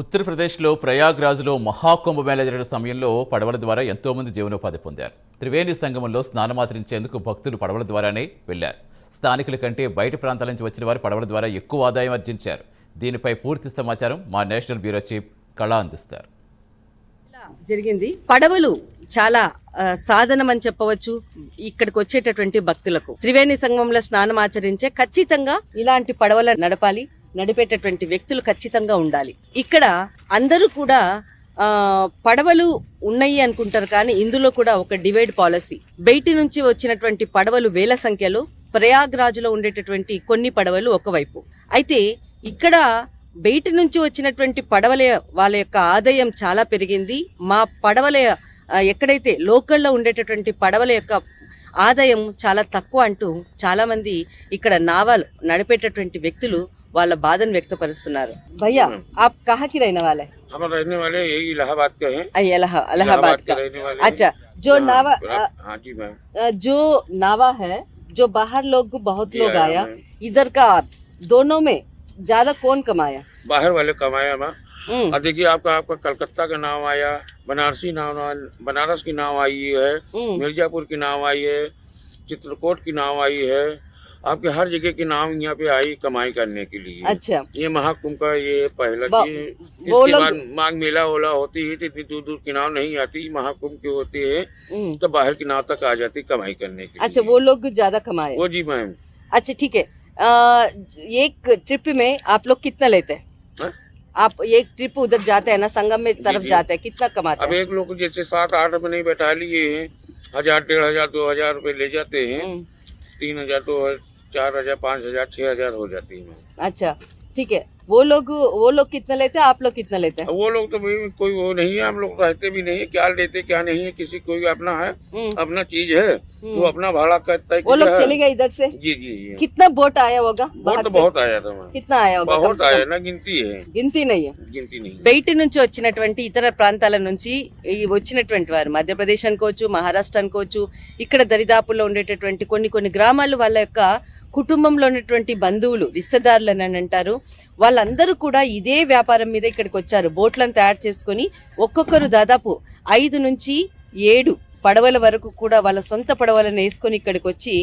ఉత్తరప్రదేశ్లో ప్రయాగ్రాజ్లో మహాకుంభమేళ జరిగిన సమయంలో పడవల ద్వారా ఎంతో మంది జీవనోపాధి పొందారు. త్రివేణి సంగమంలో స్నానమాచరించేందుకు భక్తులు పడవల ద్వారానే వెళ్ళారు స్థానికుల కంటే బయట ప్రాంతాల నుంచి వచ్చిన వారు పడవల ద్వారా ఎక్కువ ఆదాయం ఆర్జించారు. దీనిపై పూర్తి సమాచారం మా నేషనల్ బ్యూరో చీఫ్ కళా అందిస్తారు. జరిగింది. పడవలు చాలా సాధనమని సాధనం అని చెప్పవచ్చు. ఇక్కడికి వచ్చేటటువంటి భక్తులకు త్రివేణి సంగమంలో స్నానం ఆచరించే ఖచ్చితంగా ఇలాంటి పడవల నడపాలి. నడిపేటటువంటి వ్యక్తులు ఖచ్చితంగా ఉండాలి. ఇక్కడ అందరూ కూడా పడవలు ఉన్నాయి అనుకుంటారు కానీ ఇందులో కూడా ఒక డివైడ్ పాలసీ. బయటి నుంచి వచ్చినటువంటి పడవలు వేల సంఖ్యలో ప్రయాగ్రాజ్లో ఉండేటటువంటి కొన్ని పడవలు ఒకవైపు. అయితే ఇక్కడ బయటి నుంచి వచ్చినటువంటి పడవల వాళ్ళ యొక్క ఆదాయం చాలా పెరిగింది. మా పడవల ఎక్కడైతే లోకల్లో ఉండేటటువంటి పడవల యొక్క ఆదాయం చాలా తక్కువ అంటూ చాలామంది ఇక్కడ నావల్ నడిపేటటువంటి వ్యక్తులు వాళ్ళ బాధను వ్యక్తపరుస్తున్నారు భయ్యా ఆప్ కహాకి రైన వాళ్ళే हम रहने वाले यही इलाहाबाद के हैं अय इलाहा इलाहाबाद का रहने वाले अच्छा जो हाँ, नावा हाँ, हाँ जी मैम अ, जो नावा है जो बाहर लोग बहुत जी लोग आया आया मैम। इधर का दोनों में ज्यादा कौन कमाया बाहर वाले कमाया मैम हम्म, और देखिए आपका आपका कलकत्ता का नाम आया बनारसी नाम बनारस की नाम आई है हम्म, मिर्जापुर की नाम आई है चित्रकूट की नाम आई है आपके हर जगह के नाम यहाँ पे आई कमाई करने के लिए। अच्छा। ये महाकुंभ का ये पहला इसके बाद माघ मेला ओला होती है तो इतनी दूर दूर की नाव नहीं आती महाकुंभ की होती है हम्म, तो बाहर की नाव तक आ जाती कमाई करने के अच्छा लिए। वो लोग ज़्यादा कमाए वो जी मैम अच्छा ठीक है। एक ट्रिप में आप लोग कितना लेते हैं? हाँ? आप एक ट्रिप उधर जाते हैं ना संगम में तरफ़ जाते हैं कितना कमाते अब एक लोग जैसे सात आठ नहीं बैठा लिए हैं हज़ार डेढ़ हज़ार दो हज़ार रुपये ले जाते हैं हम्म, तीन हज़ार दो हज़ार चार हज़ार पाँच हज़ार छह हज़ार हो जाती है। अच्छा ठीक है। वो लोग वो लोग कितना लेते हैं आप लोग कितना लेते हैं अब वो लोग तो भाई कोई वो नहीं है हम लोग रहते भी नहीं है क्या लेते क्या नहीं है किसी कोई अपना है हम्म, अपना चीज है वो अपना भाड़ा करता है वो लोग किया है। चले गए इधर से जी जी जी कितना बोट आया होगा बहुत बाहर तो से? बहुत आया था मैम कितना आया होगा कम बहुत से कम? आया ना गिनती है गिनती नहीं है गिनती नहीं బయట నుంచి వచ్చినటువంటి ఇతర ప్రాంతాల నుంచి ఈ వచ్చినటువంటి వారు మధ్యప్రదేశ్ అనుకోవచ్చు మహారాష్ట్ర అనుకోవచ్చు ఇక్కడ దరిదాపుల్లో ఉండేటటువంటి కొన్ని కొన్ని గ్రామాలు వాళ్ళ యొక్క కుటుంబంలో ఉన్నటువంటి బంధువులు రిస్తదారులు అని అంటారు వాళ్ళందరూ కూడా ఇదే వ్యాపారం మీద ఇక్కడికి వచ్చారు. బోట్లను తయారు చేసుకొని ఒక్కొక్కరు దాదాపు ఐదు నుంచి ఏడు పడవల వరకు కూడా వాళ్ళ సొంత పడవలను వేసుకొని ఇక్కడికి వచ్చి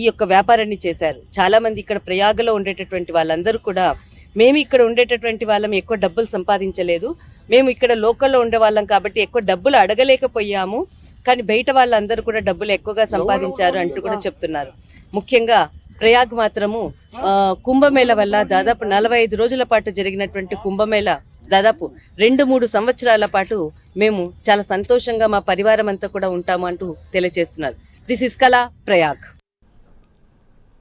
ఈ యొక్క వ్యాపారాన్ని చేశారు. చాలామంది ఇక్కడ ప్రయాగలో ఉండేటటువంటి వాళ్ళందరూ కూడా మేము ఇక్కడ ఉండేటటువంటి వాళ్ళం ఎక్కువ డబ్బులు సంపాదించలేదు. మేము ఇక్కడ లోకల్లో ఉండే వాళ్ళం కాబట్టి ఎక్కువ డబ్బులు అడగలేకపోయాము. కానీ బయట వాళ్ళందరూ కూడా డబ్బులు ఎక్కువగా సంపాదించారు అంటూ కూడా చెప్తున్నారు. ముఖ్యంగా ప్రయాగ్ మాత్రము కుంభమేళ వల్ల దాదాపు నలభై ఐదు రోజుల పాటు జరిగినటువంటి కుంభమేళ దాదాపు రెండు మూడు సంవత్సరాల పాటు మేము చాలా సంతోషంగా మా పరివారం అంతా కూడా ఉంటాము అంటూ తెలియజేస్తున్నారు. దిస్ ఇస్ కళా ప్రయాగ్